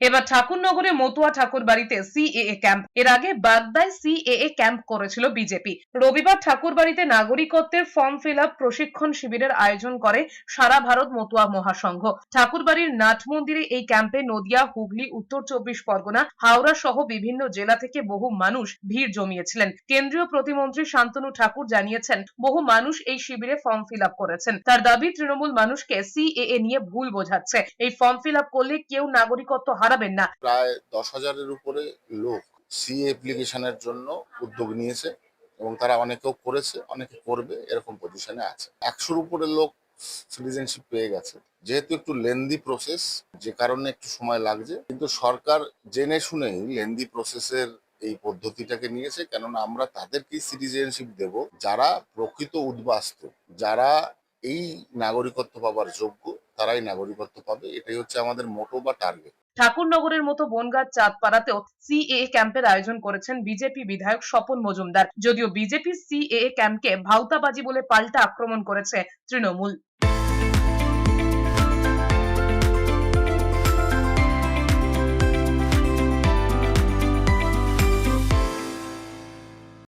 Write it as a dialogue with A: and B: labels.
A: এবার ঠাকুরনগরে মতুয়া ঠাকুর বাড়িতে CAA camp এর আগে বাগদায় সিএএ ক্যাম্প করেছিল বিজেপি রবিবার ঠাকুর বাড়িতে নাগরিকত্বের ফর্ম ফিল আপ প্রশিক্ষণ শিবিরের আয়োজন করে সারা ভারত মতুয়া মহাসংঘ। ঠাকুরবাড়ির নাট মন্দিরে এই ক্যাম্পে নদিয়া, হুগলি, উত্তর চব্বিশ পরগনা, হাওড়া সহ বিভিন্ন জেলা থেকে বহু মানুষ ভিড় জমিয়েছিলেন। কেন্দ্রীয় প্রতিমন্ত্রী শান্তনু ঠাকুর জানিয়েছেন, বহু মানুষ এই শিবিরে ফর্ম ফিল আপ করেছেন। তার দাবি, তৃণমূল মানুষকে সিএএ নিয়ে ভুল বোঝাচ্ছে। এই ফর্ম ফিল আপ করলে কেউ নাগরিকত্ব হারাবেন না।
B: প্রায় দশ হাজারের উপরে লোক সি অ্যাপ্লিকেশনের জন্য উদ্যোগ নিয়েছে এবং তারা অনেকেও করেছে, অনেকে করবে, এরকম পজিশনে আছে। একশোর উপরে লোক সিটিজেনশিপ পেয়ে গেছে। যেহেতু একটু লেন্দি প্রসেস যে কারণে একটু সময় লাগছে, কিন্তু সরকার জেনে শুনেই লেন্দি প্রসেসের এই পদ্ধতিটাকে নিয়েছে, কেননা আমরা তাদেরকেই সিটিজেনশিপ দেব। যারা প্রকৃত উদ্বাস্ত, যারা এই নাগরিকত্ব পাবার যোগ্য, তারাই নাগরিকত্ব পাবে। এটাই হচ্ছে আমাদের মোটো বা টার্গেট
A: ঠাকুরনগরের মতো বনগাঁ চাঁদপাড়াতেও সিএ ক্যাম্পের আয়োজন করেছেন বিজেপি বিধায়ক স্বপন মজুমদার। যদিও বিজেপি সিএ ক্যাম্পকে ভাউতাবাজি বলে পাল্টা আক্রমণ করেছে তৃণমূল।